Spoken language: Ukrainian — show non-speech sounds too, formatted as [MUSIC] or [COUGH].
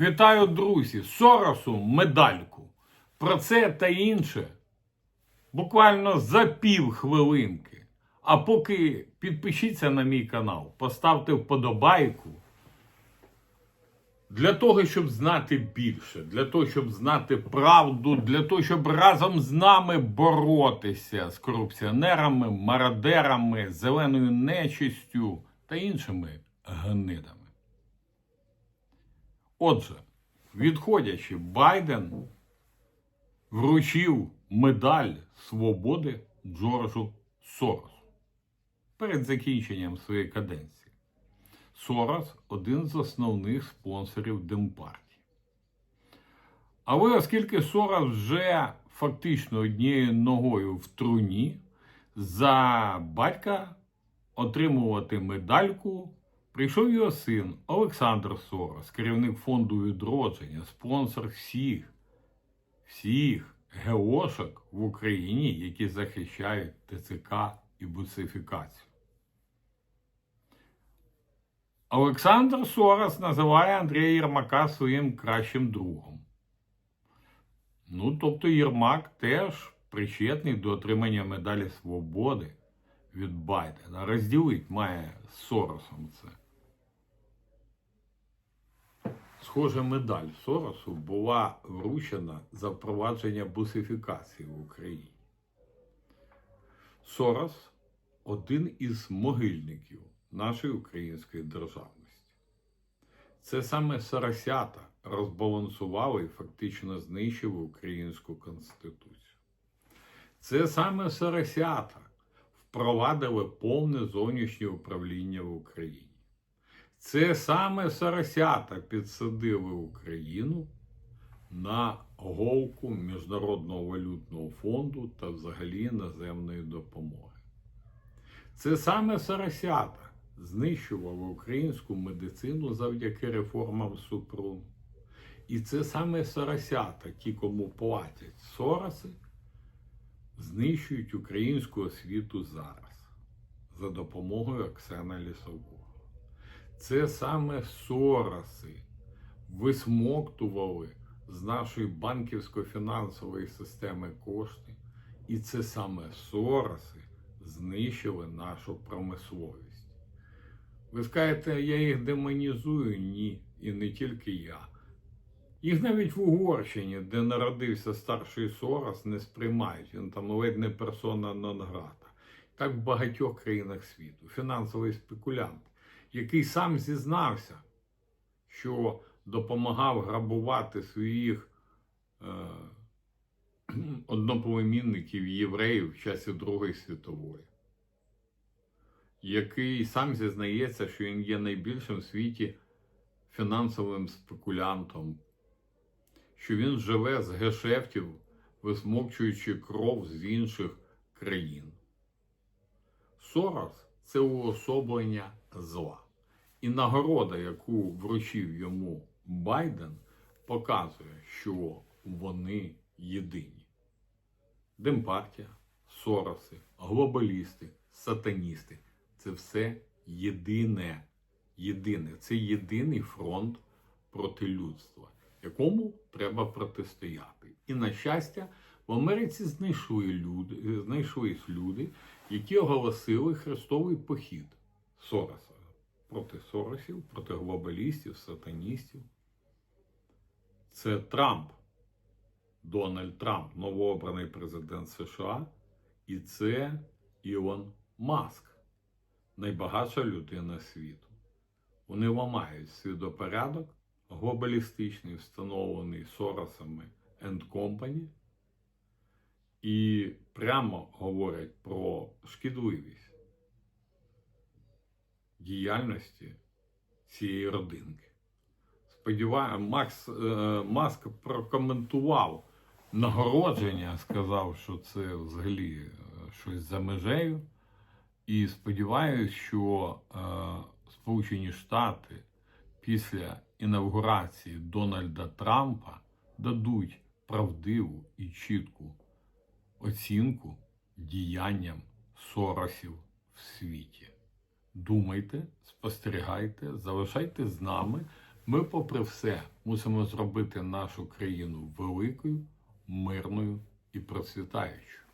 Вітаю, друзі! Соросу медальку. Про це та інше буквально за пів хвилинки. А поки підпишіться на мій канал, поставте вподобайку. Для того, щоб знати більше, для того, щоб знати правду, для того, щоб разом з нами боротися з корупціонерами, мародерами, зеленою нечистю та іншими гнидами. Отже, відходячи, Байден вручив медаль свободи Джорджу Соросу перед закінченням своєї каденції. Сорос один з основних спонсорів Демпартії. Але оскільки Сорос вже фактично однією ногою в труні, за батька отримувати медальку прийшов його син Олександр Сорос, керівник фонду відродження, спонсор всіх, всіх геошок в Україні, які захищають ТЦК і бусифікацію. Олександр Сорос називає Андрія Єрмака своїм кращим другом. Ну, тобто Єрмак теж причетний до отримання медалі свободи від Байдена. Розділить має з Соросом це. Схожа медаль Соросу була вручена за впровадження бусифікації в Україні. Сорос один із могильників нашої української державності. Це саме Соросята розбалансували і фактично знищили українську конституцію. Це саме Соросята впровадили повне зовнішнє управління в Україні. Це саме Соросята підсадили Україну на голку Міжнародного валютного фонду та взагалі іноземної допомоги. Це саме Соросята знищували українську медицину завдяки реформам Супрун. І це саме Соросята, ті, кому платять Сороси, знищують українську освіту зараз за допомогою Оксана Лісового. Це саме Сороси висмоктували з нашої банківсько-фінансової системи кошти. І це саме Сороси знищили нашу промисловість. Ви скажете, я їх демонізую? Ні, і не тільки я. Їх навіть в Угорщині, де народився старший Сорос, не сприймають. Він там ледь не персона нон грата. Так в багатьох країнах світу. Фінансовий спекулянт, який сам зізнався, що допомагав грабувати своїх е, [CLEARS THROAT] одноплемінників євреїв в часі Другої світової, який сам зізнається, що він є найбільшим в світі фінансовим спекулянтом, що він живе з гешефтів, висмокчуючи кров з інших країн. Сорос це уособлення зла. І нагорода, яку вручив йому Байден, показує, що вони єдині. Демпартія, Сороси, глобалісти, сатаністи це все єдине. Єдине. Це єдиний фронт проти людства, якому треба протистояти. І, на щастя, в Америці знайшли люди, знайшлись люди, які оголосили хрестовий похід Сороса проти Соросів, проти глобалістів, сатаністів. Це Трамп, Дональд Трамп, новообраний президент США, і це Ілон Маск, найбагатша людина світу. Вони ламають світопорядок глобалістичний, встановлений Соросами and Company, і прямо говорять про шкідливість діяльності цієї родинки. Сподіваю, Макс, е, Маск прокоментував нагородження, сказав, що це взагалі е, щось за межею. І сподіваюся, що е, Сполучені Штати після інавгурації Дональда Трампа дадуть правдиву і чітку оцінку діянням Соросів в світі. Думайте, спостерігайте, залишайте з нами. Ми, попри все, мусимо зробити нашу країну великою, мирною і процвітаючою.